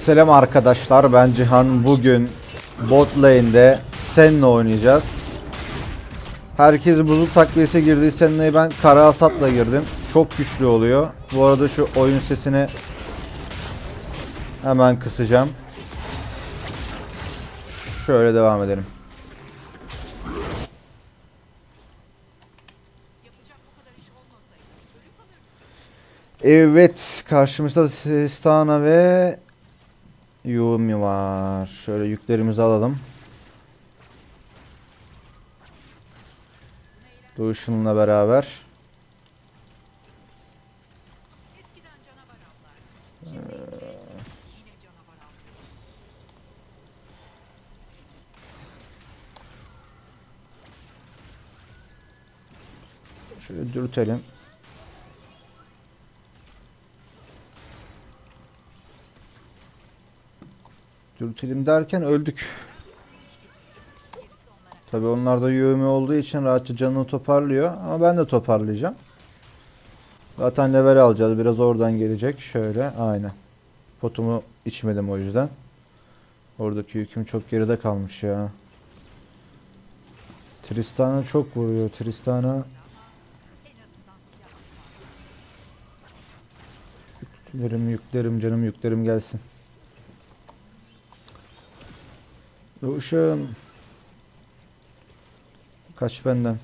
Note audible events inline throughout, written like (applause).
Selam arkadaşlar ben Cihan bugün bot lane'de Senna oynayacağız. Herkes buzul takviyesi girdi Senna'yı ben kara hasatla girdim. Çok güçlü oluyor. Bu arada şu oyun sesini hemen kısacağım. Şöyle devam edelim. Evet karşımızda Sistana ve Yumi var. Şöyle yüklerimizi alalım. Lucian'la beraber. Şöyle dürtelim. Dürtelim derken öldük. Tabi onlar da yövme olduğu için rahatça canını toparlıyor. Ama ben de toparlayacağım. Zaten level alacağız. Biraz oradan gelecek. Şöyle. Aynen. Potumu içmedim o yüzden. Oradaki yüküm çok geride kalmış ya. Tristana çok vuruyor. Tristana Yüklerim yüklerim canım yüklerim gelsin. Ruşum. Kaç benden.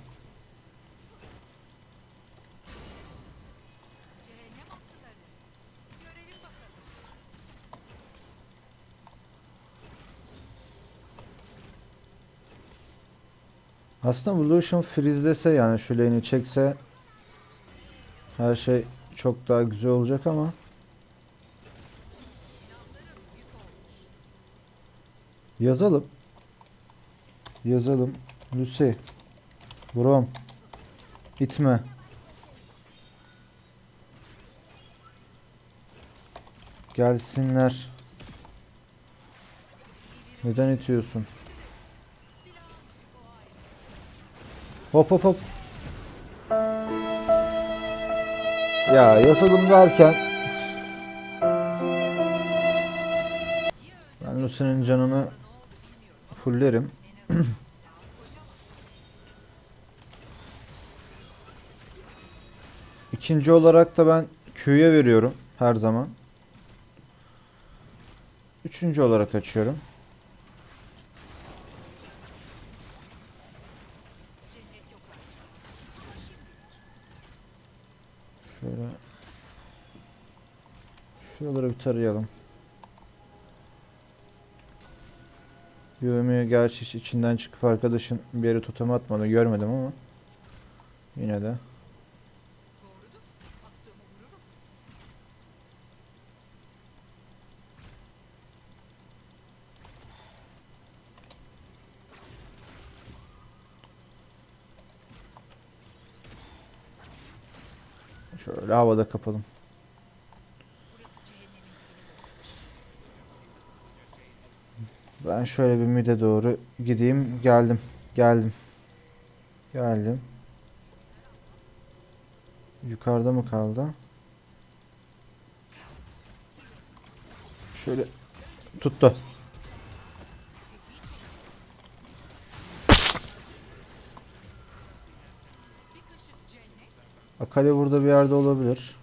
Aslında bu Lucian freezelese yani şu çekse her şey çok daha güzel olacak ama Yazalım. Yazalım. Lucy. Brom. İtme. Gelsinler. Neden itiyorsun? Hop hop hop. Ya yazalım derken ben Lucy'nin canını fullerim. (clears throat) İkinci olarak da ben Q'ya veriyorum her zaman. Üçüncü olarak açıyorum. Şöyle Şuraları bir tarayalım. Yövmeye gerçi içinden çıkıp arkadaşın bir yere totem atmadı görmedim ama yine de. Şöyle havada kapalım. Ben şöyle bir mide doğru gideyim. Geldim. Geldim. Geldim. Yukarıda mı kaldı? Şöyle tuttu. Akali burada bir yerde olabilir.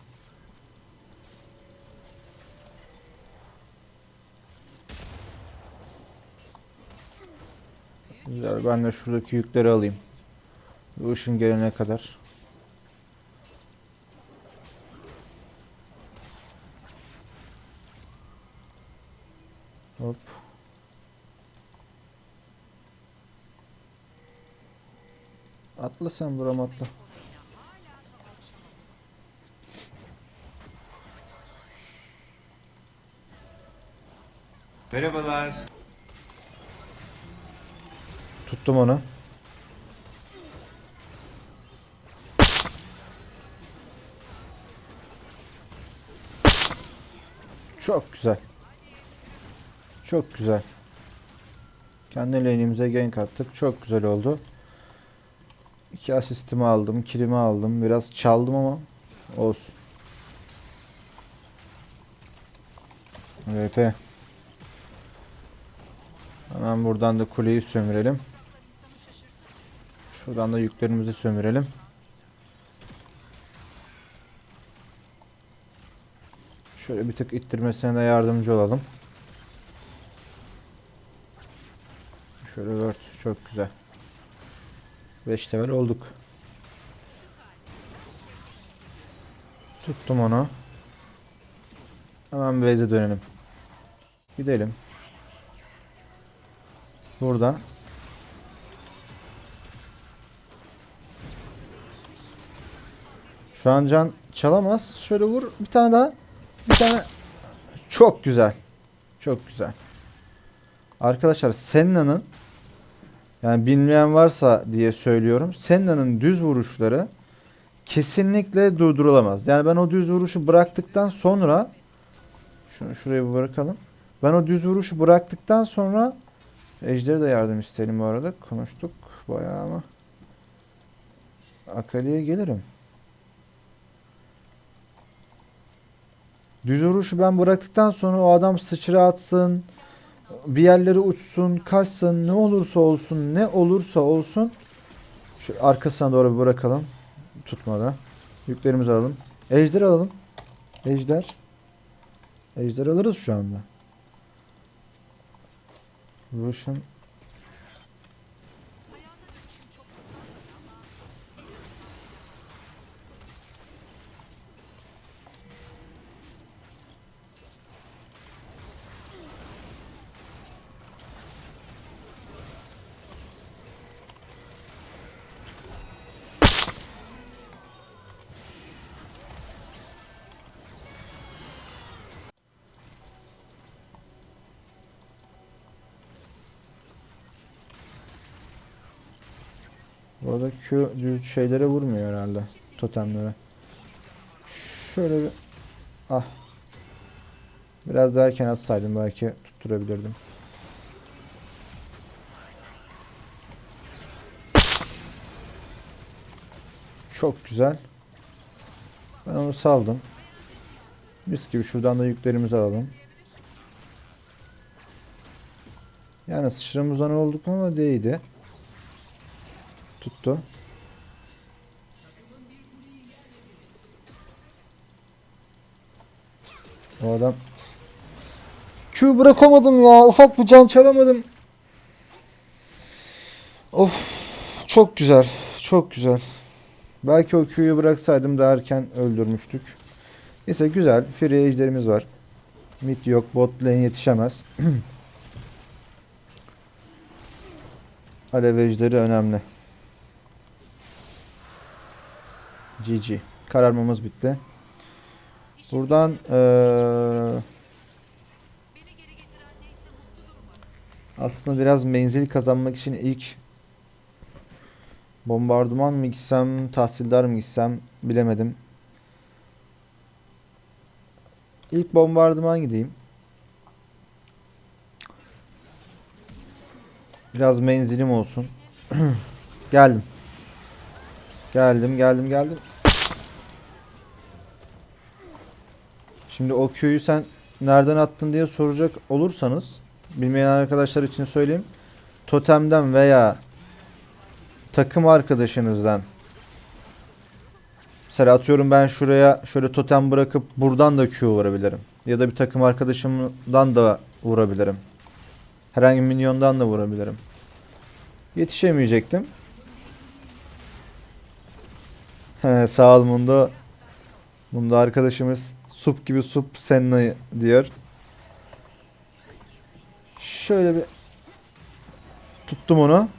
Güzel ben de şuradaki yükleri alayım. Bu ışın gelene kadar. Hop. Atla sen buram atla. Merhabalar. Tuttum onu. Çok güzel. Çok güzel. Kendi lane'imize gank attık. Çok güzel oldu. İki asistimi aldım. Kilimi aldım. Biraz çaldım ama olsun. VP. Hemen buradan da kuleyi sömürelim. Şuradan da yüklerimizi sömürelim. Şöyle bir tık ittirmesine de yardımcı olalım. Şöyle 4 çok güzel. 5 level olduk. Tuttum onu. Hemen base'e dönelim. Gidelim. Burada. Şu an can çalamaz. Şöyle vur. Bir tane daha. Bir tane. Çok güzel. Çok güzel. Arkadaşlar Senna'nın yani bilmeyen varsa diye söylüyorum. Senna'nın düz vuruşları kesinlikle durdurulamaz. Yani ben o düz vuruşu bıraktıktan sonra şunu şuraya bırakalım. Ben o düz vuruşu bıraktıktan sonra Ejder'e de yardım isterim bu arada. Konuştuk bayağı ama. Akali'ye gelirim. Düz vuruşu ben bıraktıktan sonra o adam sıçra atsın, bir yerlere uçsun, kaçsın, ne olursa olsun, ne olursa olsun. Şu arkasına doğru bir bırakalım. Tutmadı. Yüklerimizi alalım. Ejder alalım. Ejder. Ejder alırız şu anda. Russian. Bu arada Q düz şeylere vurmuyor herhalde. Totemlere. Şöyle bir... Ah. Biraz daha erken atsaydım belki tutturabilirdim. Çok güzel. Ben onu saldım. Mis gibi şuradan da yüklerimizi alalım. Yani sıçramızdan olduk ama değdi. Tuttu. O adam Q bırakamadım ya. Ufak bir can çalamadım. Of. Çok güzel. Çok güzel. Belki o Q'yu bıraksaydım daha erken öldürmüştük. Neyse güzel. Free ejderimiz var. Mid yok. Bot lane yetişemez. (clears throat) Alev ejderi önemli. GG. Kararmamız bitti. Buradan eee, aslında biraz menzil kazanmak için ilk bombardıman mı gitsem, tahsildar mı gitsem bilemedim. İlk bombardıman gideyim. Biraz menzilim olsun. (clears throat) geldim. Geldim, geldim, geldim. Şimdi o Q'yu sen nereden attın diye soracak olursanız bilmeyen arkadaşlar için söyleyeyim. Totemden veya takım arkadaşınızdan Mesela atıyorum ben şuraya şöyle totem bırakıp buradan da Q vurabilirim. Ya da bir takım arkadaşımdan da vurabilirim. Herhangi bir minyondan da vurabilirim. Yetişemeyecektim. (laughs) Sağ ol Mundo. Mundo arkadaşımız sup gibi sup Senna diyor. Şöyle bir tuttum onu.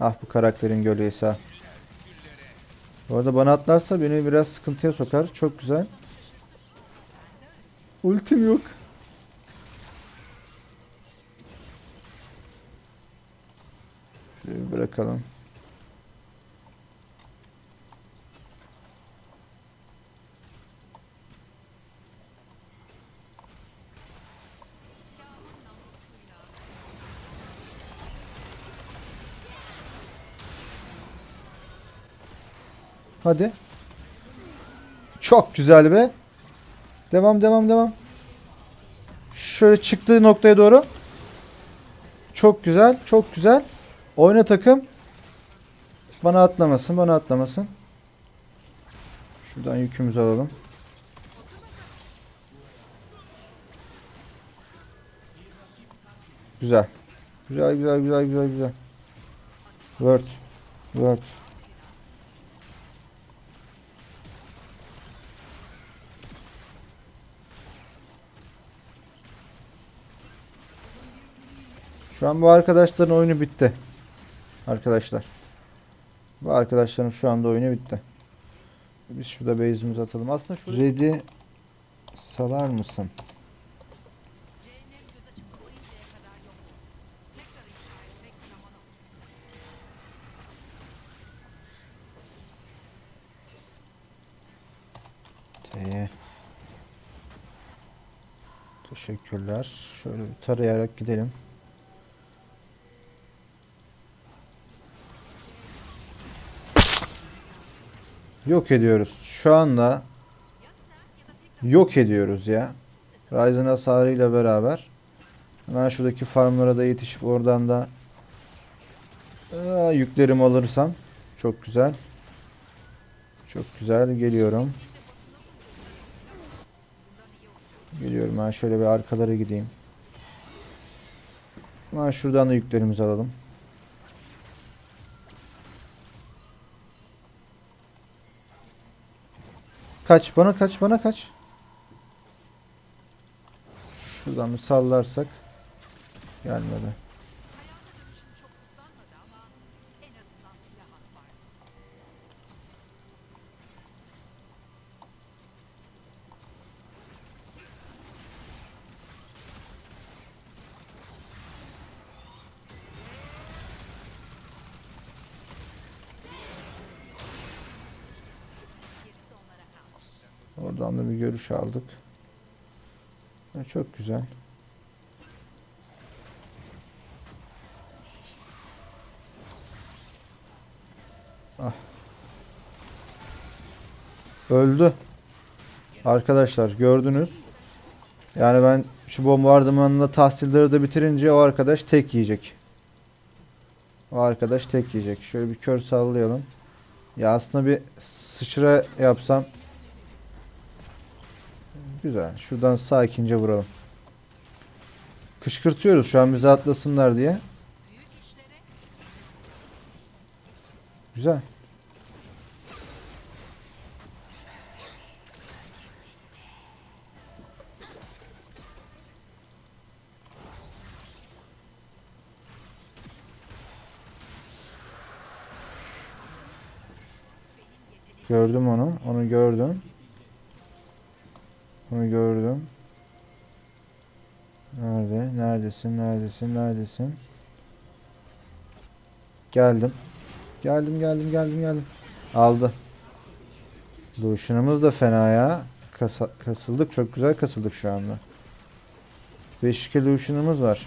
Ah bu karakterin gölgesi ha. Bu arada bana atlarsa beni biraz sıkıntıya sokar. Çok güzel. Ultim yok. Bırakalım. Hadi. Çok güzel be. Devam devam devam. Şöyle çıktığı noktaya doğru. Çok güzel. Çok güzel. Oyna takım. Bana atlamasın. Bana atlamasın. Şuradan yükümüzü alalım. Güzel. Güzel güzel güzel güzel güzel. Word. Word. Şu an bu arkadaşların oyunu bitti. Arkadaşlar. Bu arkadaşların şu anda oyunu bitti. Biz şurada base'imizi atalım. Aslında şu ready salar mısın? Teşekkürler. Şöyle bir tarayarak gidelim. Yok ediyoruz. Şu anda yok ediyoruz ya. Ryzen hasarıyla beraber. Hemen şuradaki farmlara da yetişip oradan da Aa, yüklerimi alırsam çok güzel. Çok güzel geliyorum. Geliyorum ben şöyle bir arkalara gideyim. Hemen şuradan da yüklerimizi alalım. Kaç bana kaç bana kaç. Şuradan bir sallarsak gelmedi. Oradan da bir görüş aldık. Ha, çok güzel. Ah. Öldü. Arkadaşlar gördünüz. Yani ben şu bombardımanla tahsilleri de bitirince o arkadaş tek yiyecek. O arkadaş tek yiyecek. Şöyle bir kör sallayalım. Ya aslında bir sıçra yapsam Güzel. Şuradan sakince vuralım. Kışkırtıyoruz şu an bizi atlasınlar diye. Güzel. Gördüm onu. Onu gördüm. Onu gördüm. Nerede? Neredesin? Neredesin? Neredesin? Geldim. Geldim, geldim, geldim, geldim. Aldı. Lucian'ımız da fena ya. Kasa kasıldık. Çok güzel kasıldık şu anda. 5-2 Lucian'ımız var.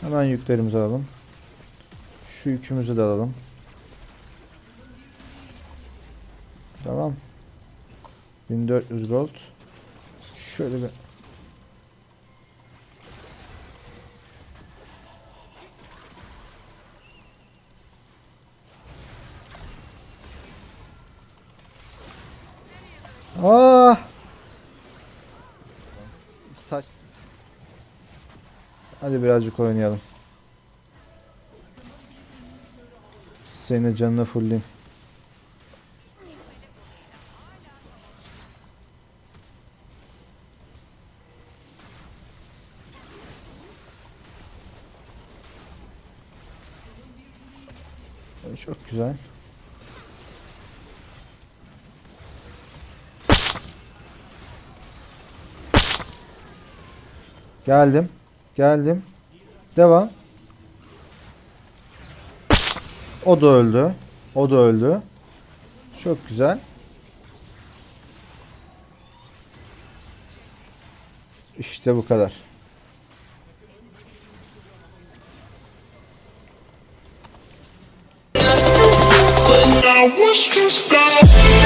Hemen yüklerimizi alalım. Şu yükümüzü de alalım. Tamam. 1400 gold. Şöyle bir Ah! Saç. Hadi birazcık oynayalım. Senin canını fullleyeyim. Güzel. Geldim. Geldim. Devam. O da öldü. O da öldü. Çok güzel. İşte bu kadar. stop.